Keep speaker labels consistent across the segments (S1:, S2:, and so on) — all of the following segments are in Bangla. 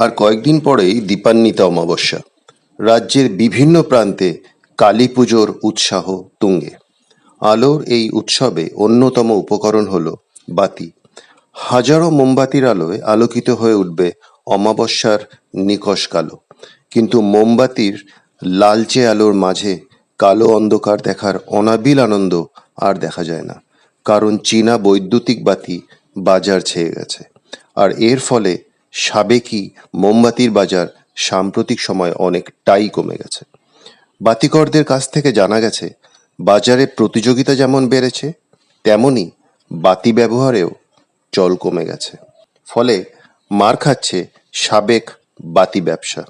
S1: আর কয়েকদিন পরেই দীপান্বিতা অমাবস্যা। রাজ্যের বিভিন্ন প্রান্তে কালী পুজোর উৎসাহ তুঙ্গে। আলোর এই উৎসবে অন্যতম উপকরণ হল বাতি। হাজারো মোমবাতির আলোয় আলোকিত হয়ে উঠবে অমাবস্যার নিকষ কালো। কিন্তু মোমবাতির লালচে আলোর মাঝে কালো অন্ধকার দেখার অনাবিল আনন্দ আর দেখা যায় না। কারণ চীনা বৈদ্যুতিক বাতি বাজার ছেয়ে গেছে। আর এর ফলে সাবেকি মোমবাতির বাজার সাম্প্রতিক সময় অনেকটাই কমে গেছে। বাতিকরদের কাছ থেকে জানা গেছে বাজারে প্রতিযোগিতা যেমন বেড়েছে তেমনি বাতি ব্যবহারেও চল কমে গেছে। ফলে মার খাচ্ছে সাবেক বাতি ব্যবসা।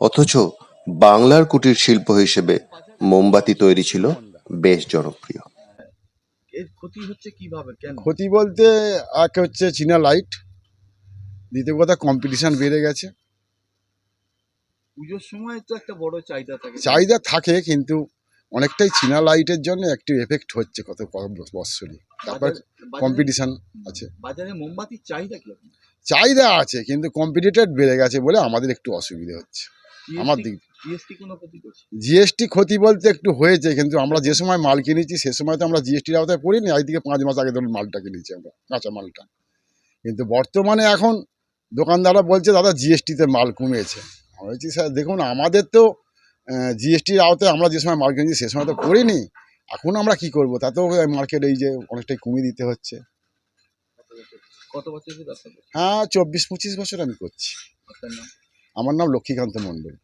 S1: অথচ বাংলার কুটির শিল্প হিসেবে মোমবাতি তৈরি ছিল বেশ জনপ্রিয়।
S2: ক্ষতি হচ্ছে কীভাবে?
S3: ক্ষতি বলতে এক হচ্ছে চীনা লাইট দ্বিতীয় কথা কম্পিটিশান বেড়ে গেছে।
S2: পুজোর সময় তো একটা বড় চাহিদা থাকে।
S3: চাহিদা থাকে কিন্তু অনেকটাই চীনা লাইটের জন্য একটু এফেক্ট হচ্ছে কত বৎসরই। তারপর কম্পিটিশান আছে।
S2: বাজারে মোমবাতির চাহিদা কি?
S3: চাহিদা আছে কিন্তু কম্পিটিটেড বেড়ে গেছে বলে আমাদের একটু অসুবিধা হচ্ছে। আমার দিক
S2: জিএসটি ক্ষতি
S3: বলতে একটু হয়েছে কিন্তু আমরা যে সময় মাল কিনেছি সে সময় তো আমরা জিএসটির আওতায় পড়িনি। আজ থেকে পাঁচ মাস আগে ধরুন মালটা কিনেছি আমরা কাঁচা মালটা। কিন্তু বর্তমানে এখন দোকানদাররা বলছে দাদা জিএসটিতে মাল কমিয়েছে আমি বলছি স্যার দেখুন আমাদের তো জিএসটির আওতায় আমরা যে সময় মাল কিনেছি সে সময় তো করিনি। এখন আমরা কি করব? তাতেও মার্কেট এই যে অনেকটাই কমিয়ে দিতে হচ্ছে। হ্যাঁ চব্বিশ পঁচিশ বছর আমি করছি। আমার নাম লক্ষ্মীকান্ত মণ্ডল।